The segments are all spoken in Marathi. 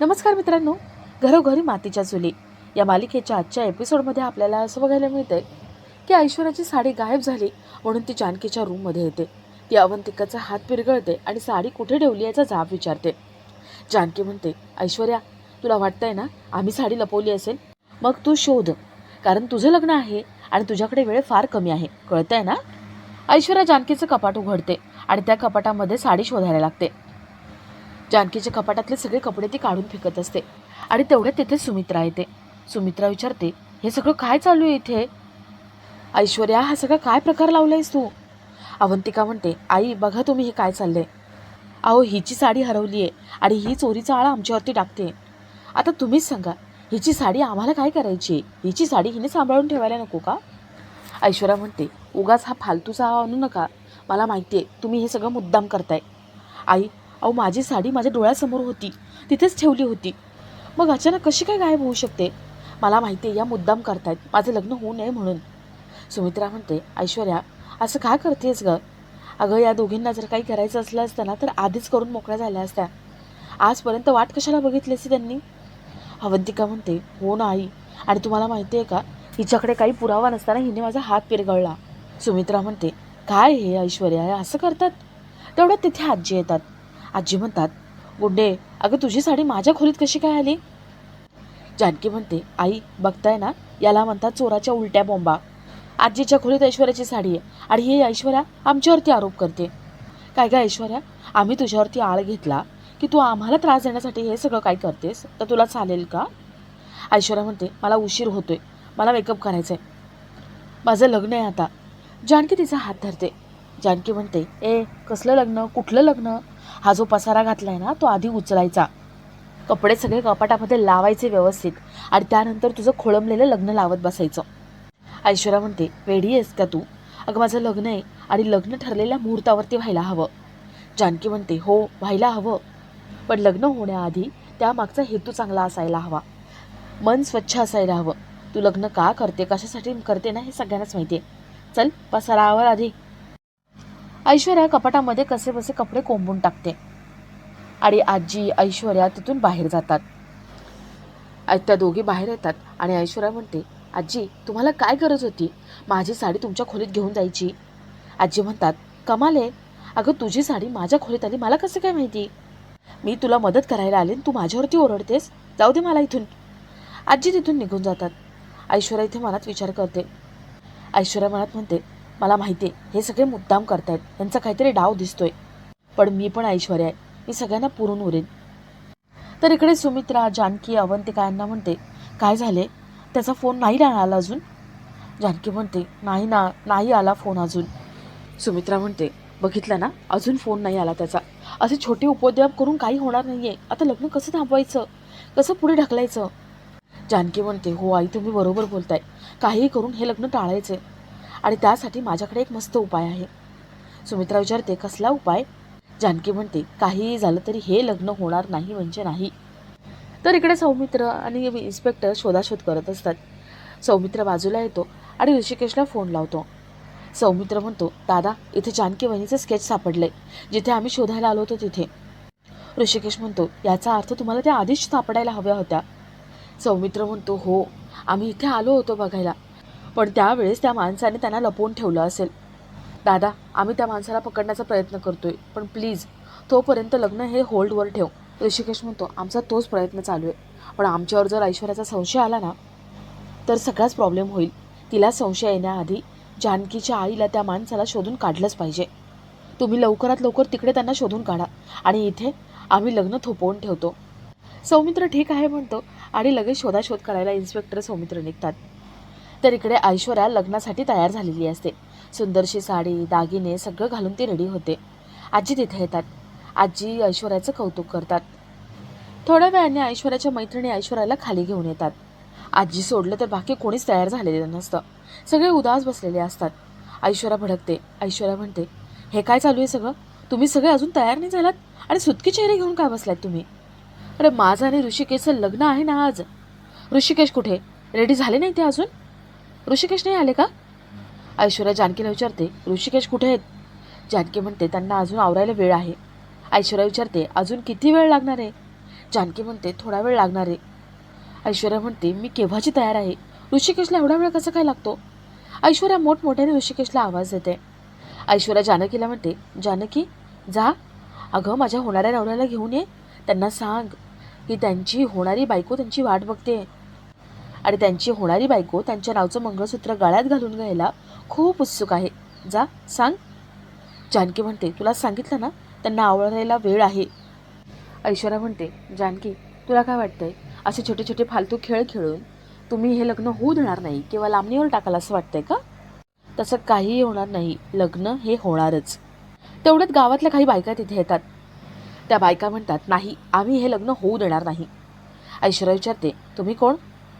नमस्कार मित्रांनो घरोघरी मातीच्या चुली या मालिकेच्या आजच्या एपिसोडमध्ये आपल्याला असं बघायला मिळतंय की ऐश्वर्याची साडी गायब झाली म्हणून ती जानकीच्या रूममध्ये येते. ती अवंतिकाचा हात पिरगळते आणि साडी कुठे ठेवली याचा जाब विचारते. जानकी म्हणते ऐश्वर्या तुला वाटतंय ना आम्ही साडी लपवली असेल? मग तू शोध. कारण तुझं लग्न आहे आणि तुझ्याकडे वेळ फार कमी आहे. कळतंय ना? ऐश्वर्या जानकीचं कपाट उघडते आणि त्या कपाटामध्ये साडी शोधायला लागते. जानकीच्या कपाटातले सगळे कपडे ती काढून फेकत असते. आणि तेवढ्यात तिथे सुमित्रा येते. सुमित्रा विचारते हे सगळं काय चालू आहे इथे? ऐश्वर्या हा सगळा काय प्रकार लावलायस तू? अवंतिका म्हणते आई बघा तुम्ही हे काय चाललंय. अहो हिची साडी हरवली आहे आणि ही चोरीचा आळा आमच्यावरती टाकते. आता तुम्हीच सांगा हिची साडी आम्हाला काय करायची? हिची साडी हिने सांभाळून ठेवायला नको का? ऐश्वर्या म्हणते उगाच हा फालतूचा आणू नका. मला माहिती आहे तुम्ही हे सगळं मुद्दाम करताय. आई अहो माझी साडी माझ्या डोळ्यासमोर होती. तिथेच ठेवली होती. मग अचानक कशी काय गायब होऊ शकते? मला माहिती आहे या मुद्दाम करतायत. माझं लग्न होऊ नये म्हणून. सुमित्रा म्हणते ऐश्वर्या असं काय करतेस ग? अगं या दोघींना जर काही करायचं असलं असतं ना तर आधीच करून मोकळ्या झाल्या असत्या. आजपर्यंत वाट कशाला बघितली असती त्यांनी? अवंतिका म्हणते हो ना आई. आणि तुम्हाला माहिती आहे का? हिच्याकडे काही पुरावा नसताना हिने माझा हात पिरगळला. सुमित्रा म्हणते काय हे ऐश्वर्या असं करतात? तेवढ्यात तिथे आजी येतात. आजी म्हणतात गुंडे अगं तुझी साडी माझ्या खोलीत कशी काय आली? जानकी म्हणते आई बघताय ना याला म्हणतात चोराच्या उलट्या बोंबा. आजीच्या खोलीत ऐश्वर्याची साडी आहे आणि हे ऐश्वर्या आमच्यावरती आरोप करते. काय काय ऐश्वर्या आम्ही तुझ्यावरती आळ घेतला की तू आम्हाला त्रास देण्यासाठी हे सगळं काय करतेस? तर तुला चालेल का? ऐश्वर्या म्हणते मला उशीर होतोय. मला मेकअप करायचं आहे माझं लग्न आहे आता. जानकी तिचा हात धरते. जानकी म्हणते ए कसलं लग्न? कुठलं लग्न? हा जो पसारा घातलाय ना तो आधी उचलायचा. कपडे सगळे कपाटामध्ये लावायचे व्यवस्थित आणि त्यानंतर तुझं खोळंबलेलं लग्न लावत बसायचं. ऐश्वर्या म्हणते वेडी आहेस का तू? अगं माझं लग्न आहे आणि लग्न ठरलेल्या मुहूर्तावरती व्हायला हवं. जानकी म्हणते हो व्हायला हवं. पण लग्न होण्याआधी त्यामागचा हेतू चांगला असायला हवा. मन स्वच्छ असायला हवं. तू लग्न का करते? कशासाठी करते ना हे सगळ्यांनाच माहिती आहे चल पसारावर आधी ऐश्वर्या कपाटामध्ये कसे बसे कपडे कोंबून टाकते. आणि आजी ऐश्वर्या तिथून बाहेर जातात. आ- त्या दोघी बाहेर येतात आणि ऐश्वर्या म्हणते आजी तुम्हाला काय गरज होती? माझी साडी तुमच्या खोलीत घेऊन जायची. आजी म्हणतात कमाल आहे. अगं तुझी साडी माझ्या खोलीत आली मला कसं काय माहिती? मी तुला मदत करायला आले तू माझ्यावरती ओरडतेस. जाऊ दे मला इथून. आजी तिथून निघून जातात. ऐश्वर्या इथे मनात विचार करते. ऐश्वर्या मनात म्हणते मला माहिती आहे हे सगळे मुद्दाम करतायत. यांचा काहीतरी डाव दिसतोय. पण मी पण ऐश्वर्या आहे. मी सगळ्यांना पुरून उरेन. तर इकडे सुमित्रा जानकी अवंतिका यांना म्हणते काय झाले? त्याचा फोन नाही ना आला अजून? जानकी म्हणते नाही ना नाही आला फोन अजून. सुमित्रा म्हणते बघितलं ना? अजून फोन नाही आला त्याचा. असे छोटे उपद्रव करून काही होणार नाही आहे आता लग्न कसं थांबवायचं? कसं पुढे ढकलायचं? जानकी म्हणते हो आई तुम्ही बरोबर बोलताय. काहीही करून हे लग्न टाळायचे आणि त्यासाठी माझ्याकडे एक मस्त उपाय आहे. सुमित्रा विचारते कसला उपाय? जानकी म्हणते काहीही झालं तरी हे लग्न होणार नाही म्हणजे नाही. तर इकडे सौमित्र आणि इन्स्पेक्टर शोधाशोध करत असतात. सौमित्र बाजूला येतो आणि ऋषिकेशला फोन लावतो. सौमित्र म्हणतो दादा इथे जानकी वहिनीचं स्केच सापडले जिथे आम्ही शोधायला आलो होतो तिथे. ऋषिकेश म्हणतो याचा अर्थ तुम्हाला त्या आधीच सापडायला हव्या होत्या. सौमित्र म्हणतो हो आम्ही इथे आलो होतो बघायला. पण त्यावेळेस त्या माणसाने त्यांना लपवून ठेवलं असेल. दादा आम्ही त्या माणसाला पकडण्याचा प्रयत्न करतोय पण प्लीज तोपर्यंत लग्न हे होल्डवर ठेव. ऋषिकेश म्हणतो आमचा तोच प्रयत्न चालू आहे. पण आमच्यावर जर ऐश्वर्याचा संशय आला ना तर सगळाच प्रॉब्लेम होईल. तिला संशय येण्याआधी जानकीच्या आईला त्या माणसाला शोधून काढलंच पाहिजे. तुम्ही लवकरात लवकर तिकडे त्यांना शोधून काढा आणि इथे आम्ही लग्न थोपवून ठेवतो. सौमित्र ठीक आहे म्हणतो आणि लगेच शोधाशोध करायला इन्स्पेक्टर सौमित्र निघतात. तर इकडे ऐश्वर्या लग्नासाठी तयार झालेली असते. सुंदरशी साडी दागिने सगळं घालून ती रेडी होते. आजी तिथे येतात. आजी ऐश्वर्याचं कौतुक करतात. थोड्या वेळाने ऐश्वर्याच्या मैत्रिणी ऐश्वर्याला खाली घेऊन येतात. आजी सोडलं तर बाकी कोणीच तयार झालेलं नसतं. सगळे उदास बसलेले असतात. ऐश्वर्या भडकते. ऐश्वर्या म्हणते हे काय चालू आहे सगळं? तुम्ही सगळे अजून तयार नाही झालात? आणि सुटके चेहरे घेऊन काय बसलात तुम्ही? अरे माझं आणि ऋषिकेशचं लग्न आहे ना आज. ऋषिकेश कुठे? रेडी झाले नाही ते अजून? ऋषिकेश नाही आले का? ऐश्वर्या जानकीला विचारते ऋषिकेश कुठे आहेत? जानकी म्हणते त्यांना अजून आवरायला वेळ आहे. ऐश्वर्या विचारते अजून किती वेळ लागणार आहे? जानकी म्हणते थोडा वेळ लागणार आहे. ऐश्वर्या म्हणते मी केव्हाची तयार आहे? ऋषिकेशला एवढा वेळ कसा काय लागतो? ऐश्वर्या मोठमोठ्याने ऋषिकेशला आवाज देते. ऐश्वर्या जानकीला म्हणते जानकी जा. अगं माझ्या होणाऱ्या नवऱ्याला घेऊन ये. त्यांना सांग की त्यांची होणारी बायको त्यांची वाट बघते आणि त्यांची होणारी बायको त्यांच्या नावचं मंगळसूत्र गळ्यात घालून घ्यायला खूप उत्सुक आहे. जा सांग. जानकी म्हणते तुला सांगितलं ना त्यांना आवडायला वेळ आहे. ऐश्वर्या म्हणते जानकी तुला काय वाटतंय? असे छोटे छोटे फालतू खेळ खेळून तुम्ही हे लग्न होऊ देणार नाही किंवा लांबणीवर टाकाल असं वाटतंय का? तसं काहीही होणार नाही लग्न हे होणारच. तेवढ्यात गावातल्या काही बायका तिथे येतात. त्या बायका म्हणतात नाही आम्ही हे लग्न होऊ देणार नाही. ऐश्वर्या विचारते तुम्ही कोण?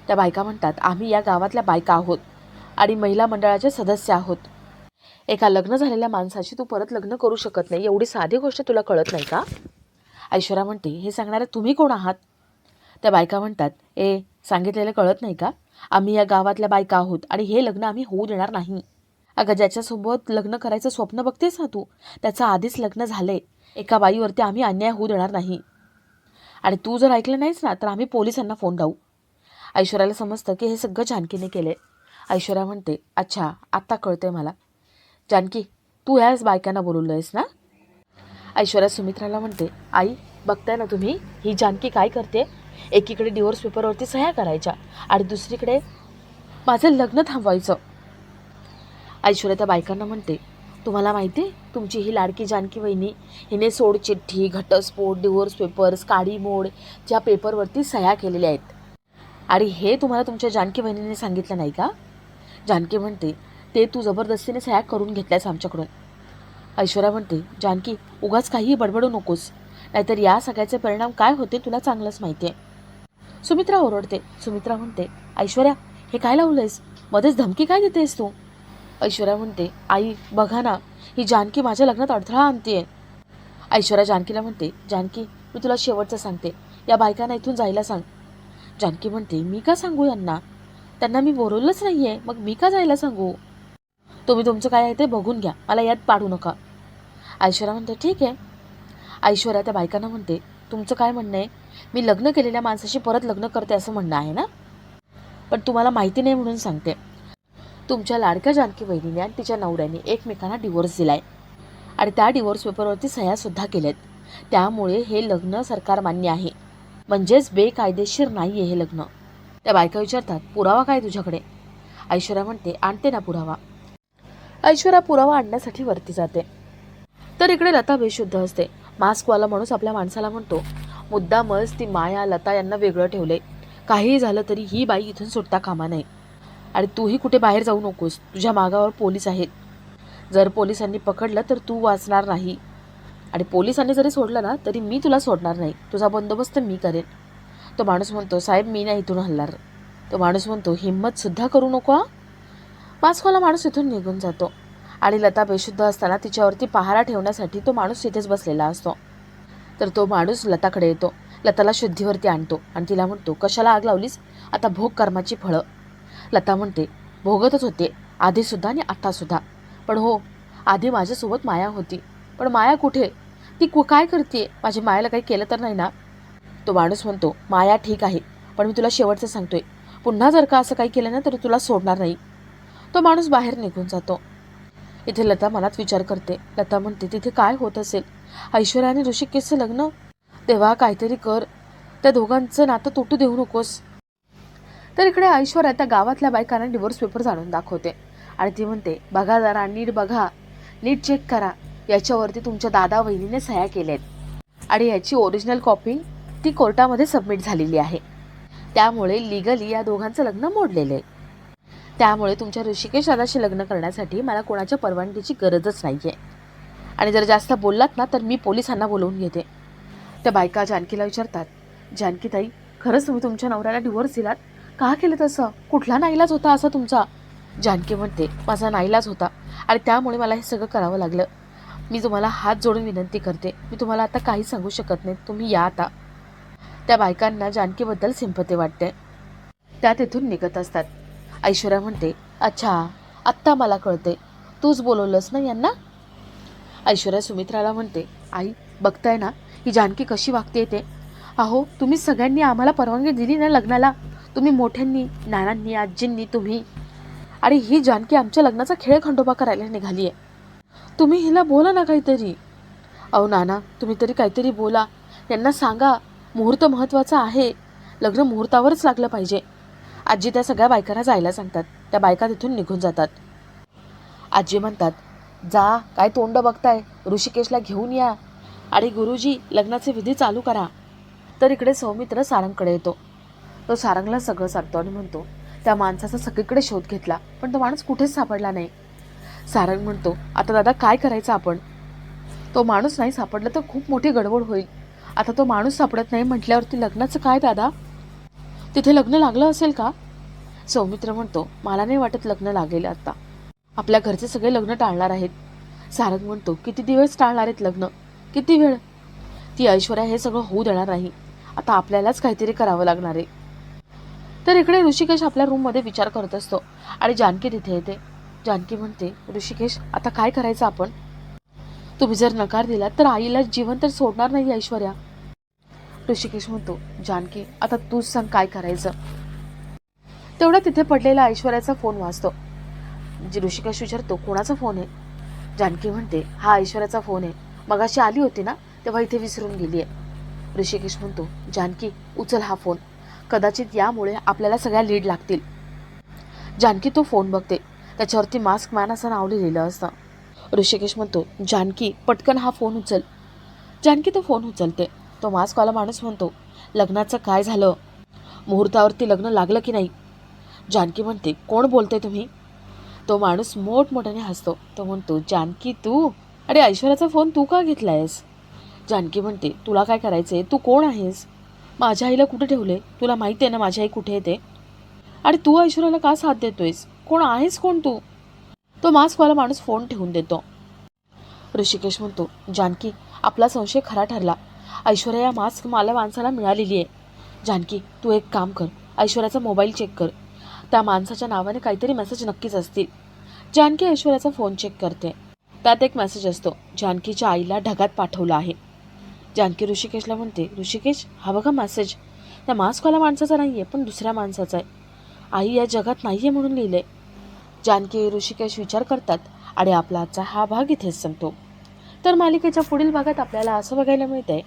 त्या बायका म्हणतात आम्ही या गावातल्या बायका आहोत आणि महिला मंडळाचे सदस्य आहोत. एका लग्न झालेल्या माणसाशी तू परत लग्न करू शकत नाही. एवढी साधी गोष्ट तुला कळत नाही का? ऐश्वर्या म्हणते हे सांगणारे तुम्ही कोण आहात? त्या बायका म्हणतात ए सांगितलेलं कळत नाही का? आम्ही या गावातल्या बायका आहोत आणि हे लग्न आम्ही होऊ देणार नाही. अगं ज्याच्यासोबत लग्न करायचं स्वप्न बघतेस ना तू त्याचं आधीच लग्न झालंय. एका बाईवरती आम्ही अन्याय होऊ देणार नाही. आणि तू जर ऐकलं नाहीस ना तर आम्ही पोलिसांना फोन लावू. ऐश्वर्याला समजतं की हे सगळं जानकीने केलं आहे ऐश्वर्या म्हणते अच्छा आत्ता कळतंय मला. जानकी तू ह्याच बायकांना बोलवलं आहेस ना? ऐश्वर्या सुमित्राला म्हणते आई बघताय ना तुम्ही ही जानकी काय करते? एकीकडे डिवोर्स पेपरवरती सह्या करायच्या आणि दुसरीकडे माझं लग्न थांबवायचं. ऐश्वर्या त्या बायकांना म्हणते तुम्हाला माहिती आहे तुमची ही लाडकी जानकी वहिनी हिने सोड चिठ्ठी घटस्फोट डिवोर्स पेपर्स काडीमोड ज्या पेपरवरती सह्या केलेल्या आहेत. आणि हे तुम्हाला तुमच्या जानकी बहिणीने सांगितलं नाही का? जानकी म्हणते ते तू जबरदस्तीने सह्या करून घेतल्यास आमच्याकडून. ऐश्वर्या म्हणते जानकी उगाच काहीही बडबडू नकोस. नाहीतर या सगळ्याचे परिणाम काय होते तुला चांगलंच माहिती आहे सुमित्रा ओरडते. सुमित्रा म्हणते ऐश्वर्या हे काय लावलंयस? मध्येच धमकी काय देतेस तू? ऐश्वर्या म्हणते आई बघा ना ही जानकी माझ्या लग्नात अडथळा आणते ऐश्वर्या जानकीला म्हणते जानकी मी तुला शेवटचं सांगते. या बायकांना इथून जायला सांग. जानकी म्हणते मी का सांगू यांना? त्यांना मी बोलवलंच नाही आहे मग मी का जायला सांगू? तुम्ही तुमचं काय आहे ते बघून घ्या. मला यात पाडू नका. ऐश्वर्या म्हणते ठीक आहे. ऐश्वर्या त्या बायकांना म्हणते तुमचं काय म्हणणं आहे? मी लग्न केलेल्या माणसाशी परत लग्न करते असं म्हणणं आहे ना? पण तुम्हाला माहिती नाही म्हणून सांगते. तुमच्या लाडक्या जानकी वहिनीने आणि तिच्या नवऱ्याने एकमेकांना डिवोर्स दिलाय. आणि त्या डिवोर्स पेपरवरती सह्यासुद्धा केल्यात. त्यामुळे हे लग्न सरकार मान्य आहे. म्हणजेच बेकायदेशीर नाही आहे हे लग्न. त्या बायका विचारतात पुरावा काय तुझ्याकडे? ऐश्वर्या म्हणते आणते ना पुरावा. ऐश्वर्या पुरावा आणण्यासाठी वरती जाते. तर इकडे लता बेशुद्ध असते. मास्कवाला माणूस आपल्या माणसाला म्हणतो मुद्दामच ती माया लता यांना वेगळं ठेवले काहीही झालं तरी ही बाई इथून सुटता कामा नये. आणि तूही कुठे बाहेर जाऊ नकोस. तुझ्या मागावर पोलीस आहेत. जर पोलिसांनी पकडलं तर तू वाचणार नाही. आणि पोलिसांनी जरी सोडलं ना तरी मी तुला सोडणार नाही. तुझा बंदोबस्त मी करेन. तो माणूस म्हणतो साहेब मी नाही इथून हलणार. तो माणूस म्हणतो हिंमतसुद्धा करू नको हा. माणूस इथून निघून जातो. आणि लता बेशुद्ध असताना तिच्यावरती पहारा ठेवण्यासाठी तो माणूस तिथेच बसलेला असतो. तर तो माणूस लताकडे येतो. लताला शुद्धीवरती आणतो आणि तिला म्हणतो कशाला आग लावलीस? आता भोग कर्माची फळं. लता म्हणते भोगतच होते. आधीसुद्धा आणि आत्तासुद्धा पण हो आधी माझ्यासोबत माया होती. पण माया कुठे? ती कु काय करते? माझ्या मायाला काही केलं तर नाही ना? तो माणूस म्हणतो माया ठीक आहे पण मी तुला शेवटचं सांगतोय. पुन्हा जर का असं काही केलं ना तर तुला सोडणार नाही. तो माणूस बाहेर निघून जातो. इथे लता मनात विचार करते. लता म्हणते तिथे काय होत असेल? ऐश्वर्या आणि ऋषिकेशचं लग्न? तेव्हा काहीतरी कर. त्या दोघांचं नातं तुटू देऊ नकोस. तर इकडे ऐश्वर्या त्या गावातल्या बायकांना डिवोर्स पेपर जाणून दाखवते. आणि ती म्हणते बघा जरा नीट बघा. नीट चेक करा. याच्यावरती तुमच्या दादा वहिनीने सह्या केल्या आहेत आणि याची ओरिजिनल कॉपी ती कोर्टामध्ये सबमिट झालेली आहे. त्यामुळे लिगली या दोघांचं लग्न मोडलेलं आहे. त्यामुळे तुमच्या ऋषिकेश दादाशी लग्न करण्यासाठी मला कोणाच्या परवानगीची गरजच नाही आहे आणि जर जास्त बोललात ना तर मी पोलिसांना बोलवून घेते. त्या बायका जानकीला विचारतात जानकीताई खरंच तुम्ही तुमच्या नवऱ्याला डिवोर्स दिलात? का केलं तसं? कुठला नाईलाज होता असा तुमचा? जानकी म्हणते माझा नाईलाज होता. आणि त्यामुळे मला हे सगळं करावं लागलं. मी तुम्हाला हात जोडून विनंती करते. मी तुम्हाला आता काही सांगू शकत नाही. तुम्ही या आता. त्या बायकांना जानकीबद्दल सिंपती वाटते. त्या तिथून निघत असतात. ऐश्वर्या म्हणते अच्छा आत्ता मला कळते. तूच बोलवलंस ना यांना? ऐश्वर्या सुमित्राला म्हणते आई बघताय ना ही जानकी कशी वागते ते? अहो तुम्ही सगळ्यांनी आम्हाला परवानगी दिली ना लग्नाला. तुम्ही मोठ्यांनी नानांनी आजींनी तुम्ही. आणि ही जानकी आमच्या लग्नाचा खेळ खंडोबा करायला निघाली आहे तुम्ही हिला बोला ना काहीतरी. अहो नाना तुम्ही तरी काहीतरी बोला. यांना सांगा मुहूर्त महत्त्वाचा आहे. लग्न मुहूर्तावरच लागलं पाहिजे. आजी त्या सगळ्या बायकांना जायला सांगतात. त्या बायका तिथून निघून जातात. आजी म्हणतात जा काय तोंड बघताय? ऋषिकेशला घेऊन या. आणि गुरुजी लग्नाचे विधी चालू करा. तर इकडे सौमित्र सारंगकडे येतो. तो सारंगला सगळं सांगतो आणि म्हणतो त्या माणसाचा सगळीकडे शोध घेतला पण तो माणूस कुठेच सापडला नाही. सारंग म्हणतो आता दादा काय करायचं आपण? तो माणूस नाही सापडला तर खूप मोठी गडबड होईल. आता तो माणूस सापडत नाही म्हटल्यावरती लग्नाचं काय दादा? तिथे लग्न लागलं असेल का? सौमित्र म्हणतो मला नाही वाटत लग्न लागेल आता. आपल्या घरचे सगळे लग्न टाळणार आहेत. सारंग म्हणतो किती दिवस टाळणार आहेत लग्न? किती वेळ? ती ऐश्वर्या हे सगळं होऊ देणार नाही. आता आपल्यालाच काहीतरी करावं लागणार आहे. तर इकडे ऋषिकेश आपल्या रूममध्ये विचार करत असतो आणि जानकी तिथे येते. जानकी म्हणते ऋषिकेश आता काय करायचं आपण? तुम्ही जर नकार दिला तर आईला जीवन तर सोडणार नाही ऐश्वर्या. ऋषिकेश म्हणतो जानकी आता तूच सांग काय करायचं? तेवढा तिथे पडलेला ऐश्वर्याचा फोन वाचतो जे ऋषिकेश विचारतो कोणाचा फोन आहे? जानकी म्हणते हा ऐश्वर्याचा फोन आहे. मगाशी आली होती ना तेव्हा इथे विसरून गेली आहे. ऋषिकेश म्हणतो जानकी उचल हा फोन. कदाचित यामुळे आपल्याला सगळ्या लीड लागतील. जानकी तो फोन बघते. त्याच्यावरती मास्क मॅन असं नाव लिहिलेलं असतं. ऋषिकेश म्हणतो जानकी पटकन हा फोन उचल. जानकी तो फोन उचलते. तो मास्कवाला माणूस म्हणतो लग्नाचं काय झालं? मुहूर्तावरती लग्न लागलं की नाही? जानकी म्हणते कोण बोलते तुम्ही? तो माणूस मोठमोठ्याने हसतो. तो म्हणतो जानकी तू? अरे ऐश्वर्याचा फोन तू का घेतलायस? जानकी म्हणते तुला काय करायचंय? तू कोण आहेस? माझ्या आईला कुठे ठेवले तुला माहिती आहे ना माझी आई कुठे येते आणि तू ऐश्वर्याला का साथ देतोयस? कोण आहेस कोण तू? तो मास्कवाला माणूस फोन ठेवून देतो. ऋषिकेश म्हणतो जानकी आपला संशय खरा ठरला. ऐश्वर्या या मास्क मला माणसाला मिळालेली आहे. जानकी तू एक काम कर ऐश्वर्याचा मोबाईल चेक कर. त्या माणसाच्या नावाने काहीतरी मेसेज नक्कीच असतील. जानकी ऐश्वर्याचा फोन चेक करते. त्यात एक मेसेज असतो जानकीच्या आईला ढगात पाठवला आहे. जानकी ऋषिकेशला म्हणते ऋषिकेश हा बघा मेसेज त्या मास्कवाल्या माणसाचा नाही आहे पण दुसऱ्या माणसाचा आहे. आई या जगात नाही आहे म्हणून लिहिलं आहे जानकी ऋषिकेश विचार करतात आणि आपला आजचा हा भाग इथेच संपतो. तर मालिकेच्या पुढील भागात आपल्याला असं बघायला मिळतंय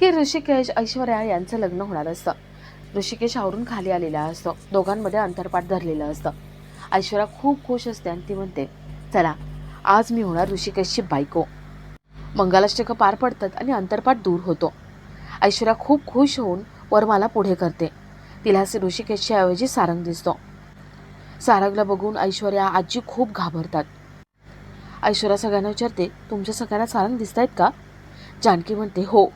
की ऋषिकेश ऐश्वर्या यांचं लग्न होणार असतं. ऋषिकेश आवरून खाली आलेला असतो. दोघांमध्ये अंतरपाठ धरलेलं असतं. ऐश्वर्या खूप खुश असते आणि ती म्हणते चला आज मी होणार ऋषिकेशची बायको. मंगलाष्टकं पार पडतात आणि अंतरपाठ दूर होतो. ऐश्वर्या खूप खुश होऊन वरमाला पुढे करते. तिला असे ऋषिकेशच्या ऐवजी सारंग दिसतो. सारंगला बघून ऐश्वर्या आजी खूप घाबरतात. ऐश्वर्या सगळ्यांना विचारते तुमच्या सगळ्यांना सारंग दिसत आहेत का? जानकी म्हणते हो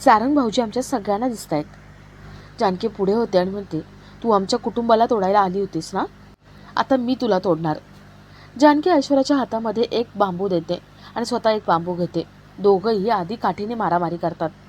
सारंग भाऊजी आमच्या सगळ्यांना दिसत आहेत जानकी पुढे होते आणि म्हणते तू आमच्या कुटुंबाला तोडायला आली होतीस ना? आता मी तुला तोडणार. जानकी ऐश्वर्याच्या हातामध्ये एक बांबू देते आणि स्वतः एक बांबू घेते. दोघंही आधी काठीने मारामारी करतात.